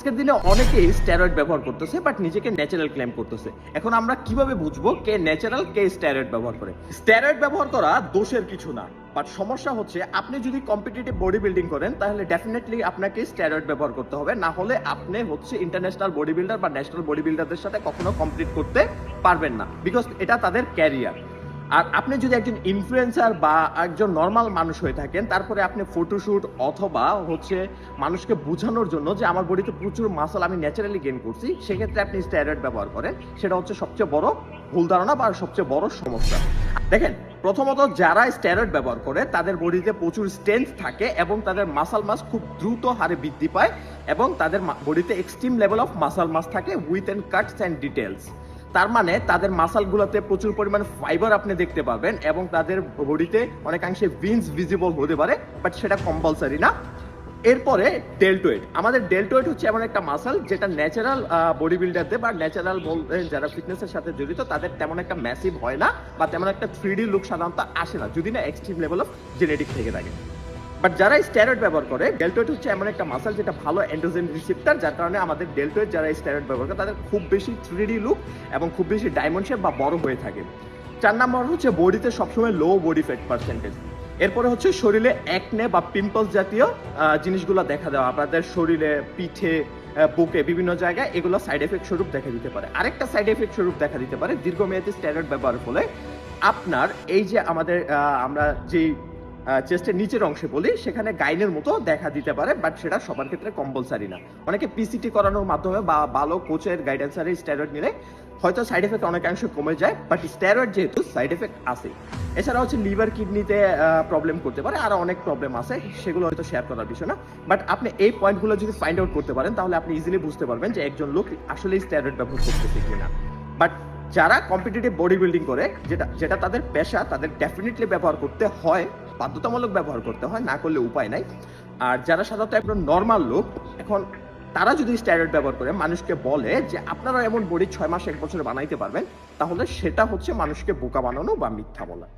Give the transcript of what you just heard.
আজকের দিনে অনেকেই স্টেরয়েড ব্যবহার করতেছে বাট নিজেকে ন্যাচারাল ক্লেম করতেছে। এখন আমরা কীভাবে বুঝব কে ন্যাচারাল কে স্টেরয়েড ব্যবহার করে? স্টেরয়েড ব্যবহার করা দোষের কিছু না বাট সমস্যা হচ্ছে আপনি যদি কম্পিটিটিভ বডি বিল্ডিং করেন, তাহলে ডেফিনেটলি আপনাকে স্টেরয়েড ব্যবহার করতে হবে, না হলে আপনি হচ্ছে ইন্টারন্যাশনাল বডি বিল্ডার বা ন্যাশনাল বডি বিল্ডারদের সাথে কখনো কমপ্লিট করতে পারবেন না বিকজ এটা তাদের ক্যারিয়ার আর আপনি যদি একজন ইনফ্লুয়েন্সার বা একজন নর্মাল মানুষ হয়ে থাকেন, তারপরে আপনি ফটোশুট অথবা হচ্ছে মানুষকে বোঝানোর জন্য যে আমার বডিতে প্রচুর মাসল আমি ন্যাচারালি গেন করছি, সেক্ষেত্রে আপনি স্টেরয়েড ব্যবহার করেন। সেটা হচ্ছে সবচেয়ে বড় ভুল ধারণা বা সবচেয়ে বড় সমস্যা। দেখেন, প্রথমত যারা স্টেরয়েড ব্যবহার করে, তাদের বডিতে প্রচুর স্ট্রেংথ থাকে এবং তাদের মাসাল মাস খুব দ্রুত হারে বৃদ্ধি পায় এবং তাদের বডিতে extreme level of muscle mass থাকে with and cuts and details তার মানে তাদের মাসালগুলোতে প্রচুর পরিমাণে ফাইবার আপনি দেখতে পাবেন এবং তাদের বডিতে অনেকাংশে ভিন্স ভিজিবল হতে পারে বাট সেটা কম্পালসারি না। এরপরে ডেল্টোয়েড আমাদের ডেল্টোয়েড হচ্ছে এমন একটা মাসাল যেটা ন্যাচারাল বডি বিল্ডারদের বা ন্যাচারাল বলতে যারা ফিটনেসের সাথে জড়িত, তাদের তেমন একটা ম্যাসিভ হয় না বা তেমন একটা থ্রি লুক সাধারণত আসে না, যদি না এক্সট্রিম লেভেল অফ জেনেটিক থেকে থাকে। বাট যারা স্টেরয়েড ব্যবহার করে ডেল্টোয়েড হচ্ছে এমন একটা মাসাল যেটা ভালো অ্যান্ড্রোজেন রিসিপ্টার যার কারণে আমাদের ডেল্টোয়েড যারা স্টেরয়েড ব্যবহার করে, তাদের খুব বেশি থ্রিডি লুক এবং খুব বেশি ডায়মন্ড শেপ বা বড় হয়ে থাকে। চার নম্বর হচ্ছে বডিতে সবসময় লো বডি ফ্যাট পার্সেন্টেজ এরপরে হচ্ছে শরীরে একনে বা পিম্পলস জাতীয় জিনিসগুলো দেখা দেওয়া। আপনাদের শরীরে পিঠে বুকে বিভিন্ন জায়গায় এগুলো সাইড এফেক্ট স্বরূপ দেখা দিতে পারে। আরেকটা সাইড এফেক্ট স্বরূপ দেখা দিতে পারে দীর্ঘমেয়াদী স্টেরয়েড ব্যবহারের ফলে। আপনার এই যে আমাদের আমরা যেই চেস্টের নিচের অংশে বলি, সেখানে গাইনের মতো দেখা দিতে পারে বাট সেটা সবার ক্ষেত্রে কম্পালসারি না। অনেকে পিসিটি করানোর মাধ্যমে বা ভালো কোচের গাইডেন্সারে স্টেরয়েড নিলে হয়তো সাইড এফেক্ট অনেকাংশে কমে যায় বাট স্টেরয়েড যেহেতু সাইড এফেক্ট আছে। এছাড়া হচ্ছে লিভার কিডনিতে প্রবলেম করতে পারে, আরও অনেক প্রবলেম আছে, সেগুলো হয়তো শেয়ার করার বিষয় না। বাট আপনি এই পয়েন্টগুলো যদি ফাইন্ড আউট করতে পারেন, তাহলে আপনি ইজিলি বুঝতে পারবেন যে একজন লোক আসলে স্টেরয়েড ব্যবহার করতেছে কিনা। বাট যারা কম্পিটিটিভ বডি বিল্ডিং করে, যেটা যেটা তাদের পেশা, তাদের ডেফিনেটলি ব্যবহার করতে হয় বাধ্যতামূলক ব্যবহার করতে হয়, না করলে উপায় নাই। আর যারা সাধারণত একজন নর্মাল লোক, এখন তারা যদি স্টেরয়েড ব্যবহার করে, মানুষকে বলে যে আপনারা এমন বডি ছয় মাস, এক বছরে বানাইতে পারবেন, তাহলে সেটা হচ্ছে মানুষকে বোকা বানানো বা মিথ্যা বলা।